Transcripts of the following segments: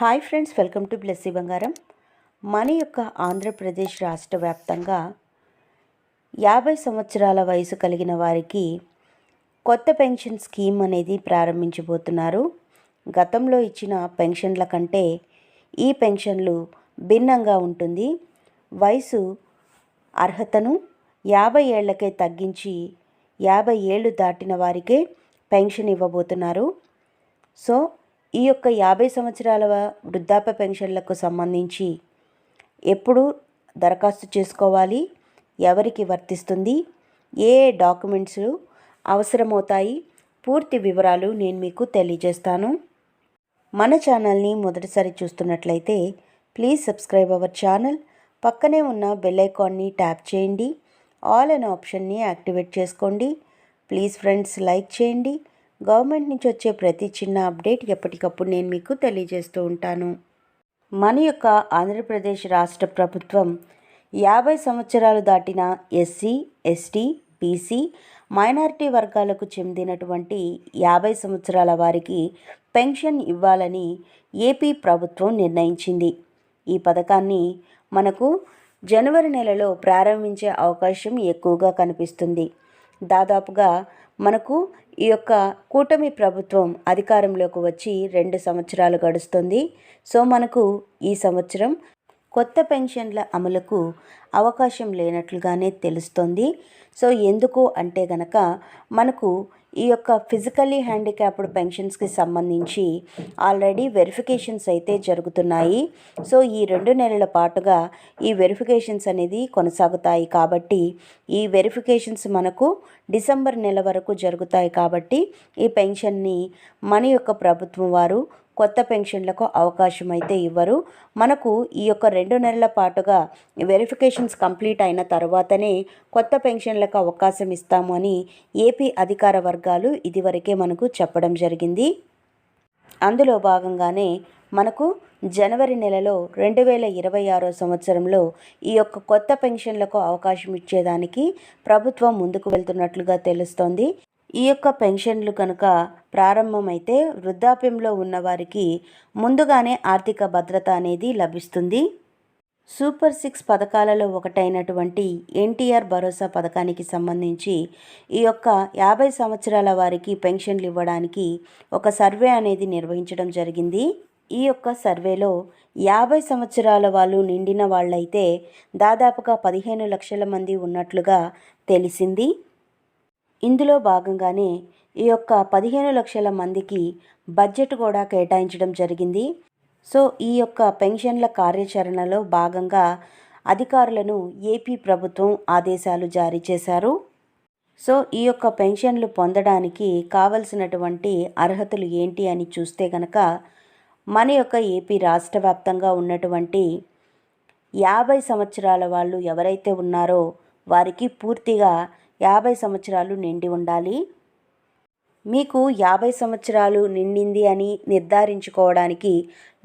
Hi friends welcome to Blessy Bangaram. మన యొక్క ఆంధ్రప్రదేశ్ రాష్ట్ర వ్యాప్తంగా యాభై సంవత్సరాల వయసు కలిగిన వారికి కొత్త పెన్షన్ స్కీమ్ అనేది ప్రారంభించబోతున్నారు. గతంలో ఇచ్చిన పెన్షన్ల కంటే ఈ పెన్షన్లు భిన్నంగా ఉంటుంది. వయసు అర్హతను యాభై ఏళ్ళకే తగ్గించి యాభై ఏళ్ళు దాటిన వారికే పెన్షన్ ఇవ్వబోతున్నారు. సో ఈ యొక్క యాభై సంవత్సరాల వృద్ధాప్య పెన్షన్లకు సంబంధించి ఎప్పుడు దరఖాస్తు చేసుకోవాలి ఎవరికి వర్తిస్తుంది ఏ ఏ డాక్యుమెంట్స్ అవసరమవుతాయి పూర్తి వివరాలు నేను మీకు తెలియజేస్తాను. మన ఛానల్ని మొదటిసారి చూస్తున్నట్లయితే ప్లీజ్ సబ్స్క్రైబ్ అవర్ ఛానల్ పక్కనే ఉన్న బెల్ ఐకాన్ని ట్యాప్ చేయండి ఆల్ అనే ఆప్షన్ని యాక్టివేట్ చేసుకోండి ప్లీజ్ ఫ్రెండ్స్ లైక్ చేయండి గవర్నమెంట్ నుంచి వచ్చే ప్రతి చిన్న అప్డేట్ ఎప్పటికప్పుడు నేను మీకు తెలియజేస్తూ ఉంటాను. మన యొక్క ఆంధ్రప్రదేశ్ రాష్ట్ర ప్రభుత్వం యాభై సంవత్సరాలు దాటిన ఎస్సీ ఎస్టీ బీసీ మైనారిటీ వర్గాలకు చెందినటువంటి యాభై సంవత్సరాల వారికి పెన్షన్ ఇవ్వాలని ఏపీ ప్రభుత్వం నిర్ణయించింది. ఈ పథకాన్ని మనకు జనవరి నెలలో ప్రారంభించే అవకాశం ఎక్కువగా కనిపిస్తుంది. దాదాపుగా మనకు ఈ యొక్క కూటమి ప్రభుత్వం అధికారంలోకి వచ్చి రెండు సంవత్సరాలు గడుస్తుంది. సో మనకు ఈ సంవత్సరం కొత్త పెన్షన్ల అమలుకు అవకాశం లేనట్లుగానే తెలుస్తుంది. సో ఎందుకు అంటే గనక మనకు ఈ యొక్క ఫిజికల్లీ హ్యాండిక్యాప్డ్ పెన్షన్స్కి సంబంధించి ఆల్రెడీ వెరిఫికేషన్స్ అయితే జరుగుతున్నాయి. సో ఈ రెండు నెలల పాటుగా ఈ వెరిఫికేషన్స్ అనేది కొనసాగుతాయి కాబట్టి ఈ వెరిఫికేషన్స్ మనకు డిసెంబర్ నెల వరకు జరుగుతాయి కాబట్టి ఈ పెన్షన్ని మన యొక్క ప్రభుత్వం వారు కొత్త పెన్షన్లకు అవకాశం అయితే ఇవ్వరు. మనకు ఈ యొక్క రెండు నెలల పాటుగా వెరిఫికేషన్స్ కంప్లీట్ అయిన తర్వాతనే కొత్త పెన్షన్లకు అవకాశం ఇస్తాము అని ఏపీ అధికార వర్గాలు ఇదివరకే మనకు చెప్పడం జరిగింది. అందులో భాగంగానే మనకు జనవరి నెలలో రెండు వేల ఇరవై ఆరో సంవత్సరంలో ఈ యొక్క కొత్త పెన్షన్లకు అవకాశం ఇచ్చేదానికి ప్రభుత్వం ముందుకు వెళ్తున్నట్లుగా తెలుస్తోంది. ఈ యొక్క పెన్షన్లు కనుక ప్రారంభమైతే వృద్ధాప్యంలో ఉన్నవారికి ముందుగానే ఆర్థిక భద్రత అనేది లభిస్తుంది. సూపర్ సిక్స్ పథకాలలో ఒకటైనటువంటి ఎన్టీఆర్ భరోసా పథకానికి సంబంధించి ఈ యొక్క యాభై సంవత్సరాల వారికి పెన్షన్లు ఇవ్వడానికి ఒక సర్వే అనేది నిర్వహించడం జరిగింది. ఈ యొక్క సర్వేలో యాభై సంవత్సరాల వాళ్ళు నిండిన వాళ్ళైతే దాదాపుగా పదిహేను లక్షల మంది ఉన్నట్లుగా తెలిసింది. ఇందులో భాగంగానే ఈ యొక్క పదిహేను లక్షల మందికి బడ్జెట్ కూడా కేటాయించడం జరిగింది. సో ఈ యొక్క పెన్షన్ల కార్యాచరణలో భాగంగా అధికారులను ఏపీ ప్రభుత్వం ఆదేశాలు జారీ చేశారు. సో ఈ యొక్క పెన్షన్లు పొందడానికి కావలసినటువంటి అర్హతలు ఏంటి అని చూస్తే గనక మన యొక్క ఏపీ రాష్ట్ర వ్యాప్తంగా ఉన్నటువంటి యాభై సంవత్సరాల వాళ్ళు ఎవరైతే ఉన్నారో వారికి పూర్తిగా యాభై సంవత్సరాలు నిండి ఉండాలి. మీకు యాభై సంవత్సరాలు నిండింది అని నిర్ధారించుకోవడానికి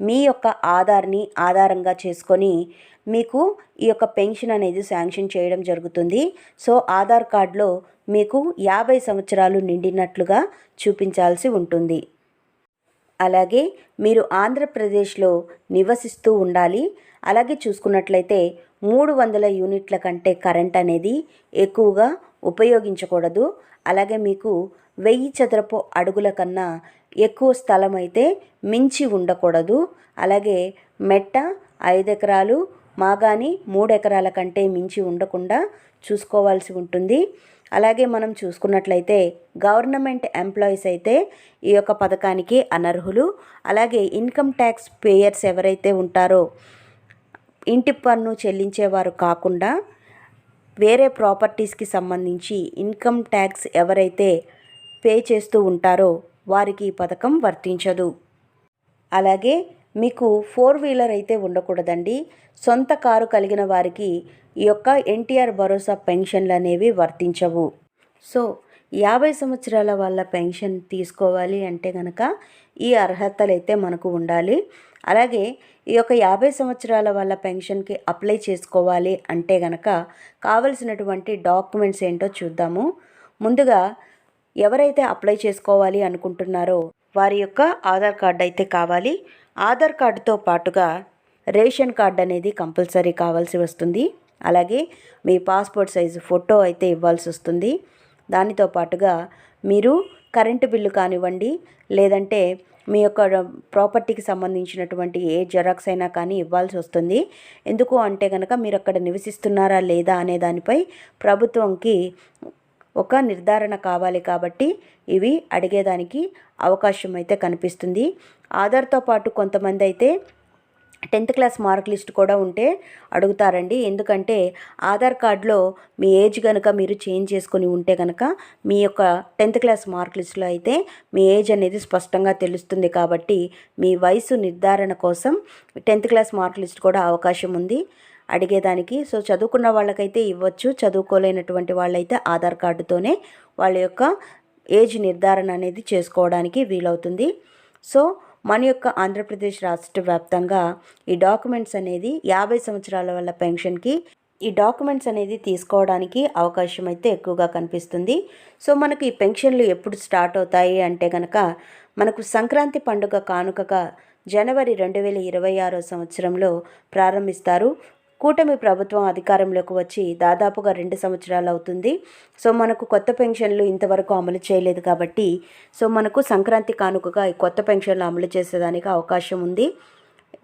మీ యొక్క ఆధార్ని ఆధారంగా చేసుకొని మీకు ఈ యొక్క పెన్షన్ అనేది శాంక్షన్ చేయడం జరుగుతుంది. సో ఆధార్ కార్డులో మీకు యాభై సంవత్సరాలు నిండినట్లుగా చూపించాల్సి ఉంటుంది. అలాగే మీరు ఆంధ్రప్రదేశ్లో నివసిస్తూ ఉండాలి. అలాగే చూసుకున్నట్లయితే మూడు వందల యూనిట్ల కంటే కరెంట్ అనేది ఎక్కువగా ఉపయోగించకూడదు. అలాగే మీకు వెయ్యి చదరపు అడుగుల కన్నా ఎక్కువ స్థలం అయితే మించి ఉండకూడదు. అలాగే మెట్ట ఐదు ఎకరాలు మాగాని మూడు ఎకరాల కంటే మించి ఉండకుండా చూసుకోవాల్సి ఉంటుంది. అలాగే మనం చూసుకున్నట్లయితే గవర్నమెంట్ ఎంప్లాయీస్ అయితే ఈ యొక్క పథకానికి అనర్హులు. అలాగే ఇన్కమ్ ట్యాక్స్ పేయర్స్ ఎవరైతే ఉంటారో ఇంటి పన్ను చెల్లించేవారు కాకుండా వేరే ప్రాపర్టీస్కి సంబంధించి ఇన్కమ్ ట్యాక్స్ ఎవరైతే పే చేస్తూ ఉంటారో వారికి ఈ పథకం వర్తించదు. అలాగే మీకు ఫోర్ వీలర్ అయితే ఉండకూడదండి. సొంత కారు కలిగిన వారికి ఈ యొక్క ఎన్టీఆర్ భరోసా పెన్షన్లు అనేవి వర్తించవు. సో యాభై సంవత్సరాల వాళ్ళ పెన్షన్ తీసుకోవాలి అంటే కనుక ఈ అర్హతలు అయితే మనకు ఉండాలి. అలాగే ఈ యొక్క యాభై సంవత్సరాల వాళ్ళ పెన్షన్కి అప్లై చేసుకోవాలి అంటే గనక కావలసినటువంటి డాక్యుమెంట్స్ ఏంటో చూద్దాము. ముందుగా ఎవరైతే అప్లై చేసుకోవాలి అనుకుంటున్నారో వారి యొక్క ఆధార్ కార్డ్ అయితే కావాలి. ఆధార్ కార్డుతో పాటుగా రేషన్ కార్డ్ అనేది కంపల్సరీ కావాల్సి వస్తుంది. అలాగే మీ పాస్పోర్ట్ సైజు ఫోటో అయితే ఇవ్వాల్సి వస్తుంది. దానితో పాటుగా మీరు కరెంటు బిల్లు కానివ్వండి లేదంటే మీ యొక్క ప్రాపర్టీకి సంబంధించినటువంటి ఏ జెరాక్స్ అయినా కానీ ఇవ్వాల్సి వస్తుంది. ఎందుకు అంటే కనుక మీరు అక్కడ నివసిస్తున్నారా లేదా అనే దానిపై ప్రభుత్వంకి ఒక నిర్ధారణ కావాలి కాబట్టి ఇవి అడిగేదానికి అవకాశం అయితే కనిపిస్తుంది. ఆధార్తో పాటు కొంతమంది అయితే టెన్త్ క్లాస్ మార్క్ లిస్ట్ కూడా ఉంటే అడుగుతారండి. ఎందుకంటే ఆధార్ కార్డులో మీ ఏజ్ కనుక మీరు చేంజ్ చేసుకొని ఉంటే కనుక మీ యొక్క టెన్త్ క్లాస్ మార్క్ లిస్ట్లో అయితే మీ ఏజ్ అనేది స్పష్టంగా తెలుస్తుంది కాబట్టి మీ వయసు నిర్ధారణ కోసం టెన్త్ క్లాస్ మార్క్ లిస్ట్ కూడా అవకాశం ఉంది. అడిగేదానికి సో చదువుకున్న వాళ్ళకైతే ఇవ్వచ్చు. చదువుకోలేనటువంటి వాళ్ళైతే ఆధార్ కార్డుతోనే వాళ్ళ యొక్క ఏజ్ నిర్ధారణ అనేది చేసుకోవడానికి వీలవుతుంది. సో మన యొక్క ఆంధ్రప్రదేశ్ రాష్ట్ర వ్యాప్తంగా ఈ డాక్యుమెంట్స్ అనేది యాభై సంవత్సరాల వల్ల పెన్షన్కి ఈ డాక్యుమెంట్స్ అనేది తీసుకోవడానికి అవకాశం అయితే ఎక్కువగా కనిపిస్తుంది. సో మనకు ఈ పెన్షన్లు ఎప్పుడు స్టార్ట్ అవుతాయి అంటే కనుక మనకు సంక్రాంతి పండుగ కానుకగా జనవరి రెండు వేల ఇరవై ఆరో సంవత్సరంలో ప్రారంభిస్తారు. కూటమి ప్రభుత్వం అధికారంలోకి వచ్చి దాదాపుగా రెండు సంవత్సరాలు అవుతుంది. సో మనకు కొత్త పెన్షన్లు ఇంతవరకు అమలు చేయలేదు కాబట్టి సో మనకు సంక్రాంతి కానుకగా ఈ కొత్త పెన్షన్లు అమలు చేసేదానికి అవకాశం ఉంది.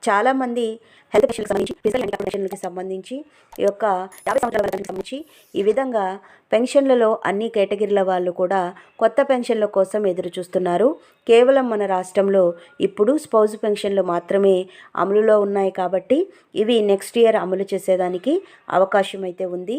చాలామంది హెల్త్ పెన్షన్కి సంబంధించి ఫిజికల్ హ్యాండిక్యాప్ పెన్షన్లకి సంబంధించి ఈ యొక్క యాభై సంవత్సరాల సంబంధించి ఈ విధంగా పెన్షన్లలో అన్ని కేటగిరీల వాళ్ళు కూడా కొత్త పెన్షన్ల కోసం ఎదురు చూస్తున్నారు. కేవలం మన రాష్ట్రంలో ఇప్పుడు స్పౌజ్ పెన్షన్లు మాత్రమే అమలులో ఉన్నాయి కాబట్టి ఇవి నెక్స్ట్ ఇయర్ అమలు చేసేదానికి అవకాశం అయితే ఉంది.